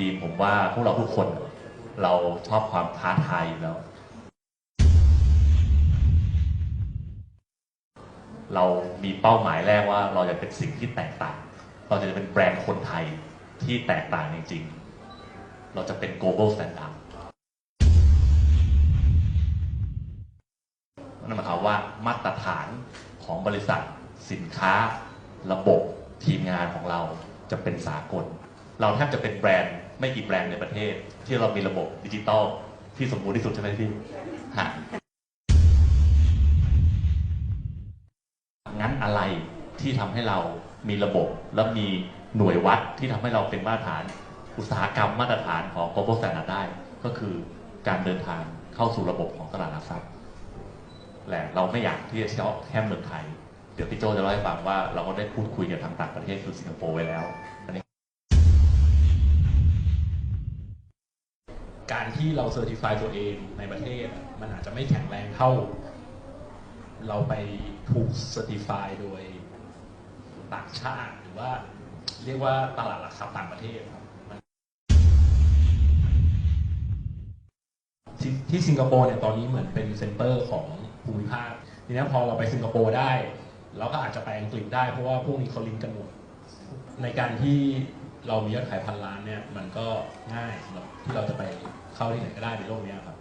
ดีผมว่าพวกเราทุกคนเราชอบความท้าทายอยู่แล้ว เรามีเป้าหมายแรกว่าเราจะเป็นสิ่งที่แตกต่าง เราจะเป็นแบรนด์คนไทยที่แตกต่างจริงๆ เราจะเป็น global standard นั่นหมายความว่ามาตรฐานของบริษัทสินค้าระบบทีมงานของเราจะเป็นสากล เราแทบจะเป็นแบรนด์ไม่กี่แบรนด์ในประเทศ ที่เรามีระบบดิจิตอลที่สมบูรณ์ที่สุดใช่ไหมพี่ฮะงั้นอะไรที่ทำให้เรามีระบบและมีหน่วยวัดที่ทำให้เราเป็นมาตรฐาน อุตสาหกรรมมาตรฐานของ global standard ได้ ก็คือการเดินทางเข้าสู่ระบบของตลาดหลักทรัพย์แหละเราไม่อยากที่จะเช่าแค่เมืองไทย เดี๋ยวพี่โจจะเล่าให้ฟังว่าเราก็ได้พูดคุยกับทางต่างประเทศคือสิงคโปร์ไว้แล้วอันนี้ การที่เราเซอร์ติฟายตัวเองในประเทศ มันอาจจะไม่แข็งแรงเท่า เราไปถูกเซอร์ติฟายโดยต่างชาติ หรือว่าเรียกว่าตลาดหลักทรัพย์ต่างประเทศครับที่ที่สิงคโปร์เนี่ยตอนนี้เหมือนเป็นเซ็นเตอร์ของภูมิภาคทีนี้พอเราไปสิงคโปร์ได้ เราก็อาจจะไปอังกฤษได้เพราะว่าพวกนี้เขาลิงก์กันหมดในการที่ เรามียอดขายพันล้านเนี่ยมันก็ง่ายสำหรับที่เราจะไปเข้าที่ไหนก็ได้ในโลกนี้ครับ